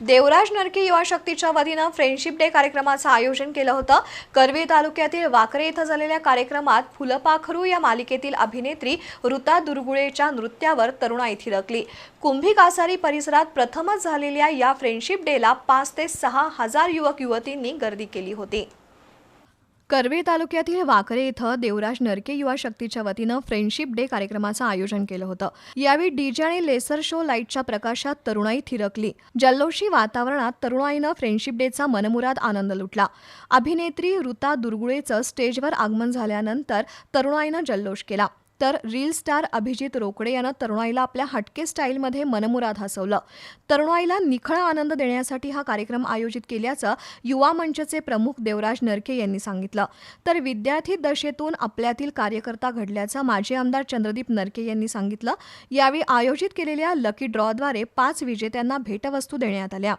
देवराज नरके युवा शक्तीच्या वतीनं फ्रेंडशिप डे कार्यक्रमाचं आयोजन केलं होतं. करवीर तालुक्यातील वाकरे इथं झालेल्या कार्यक्रमात फुलपाखरू या मालिकेतील अभिनेत्री ऋता दुर्गुळेच्या नृत्यावर तरुणाई थिरकली. कुंभी कासारी परिसरात प्रथमच झालेल्या या फ्रेंडशिप डेला पाच ते सहा हजार युवक युवतींनी गर्दी केली होती. कर्वे तालुक्यातील वाकरे इथं देवराज नरके युवा शक्तीच्या वतीनं फ्रेंडशिप डे कार्यक्रमाचं आयोजन केलं होतं. यावेळी डीजे आणि लेसर शो लाईटच्या प्रकाशात तरुणाई थिरकली. जल्लोषी वातावरणात तरुणाईनं फ्रेंडशिप डेचा मनमुराद आनंद लुटला. अभिनेत्री ऋता दुर्गुळेचं स्टेजवर आगमन झाल्यानंतर तरुणाईनं जल्लोष केला. तर रील स्टार अभिजित रोकडे यानं तरुणाईला आपल्या हटके स्टाईलमध्ये मनमुराद हसवलं. तरुणाईला निखळा आनंद देण्यासाठी हा कार्यक्रम आयोजित केल्याचं युवा मंचचे प्रमुख देवराज नरके यांनी सांगितलं. तर विद्यार्थी दशेतून आपल्यातील कार्यकर्ता घडल्याचं माजी आमदार चंद्रदीप नरके यांनी सांगितलं. यावेळी आयोजित केलेल्या लकी ड्रॉद्वारे पाच विजेत्यांना भेटवस्तू देण्यात आल्या.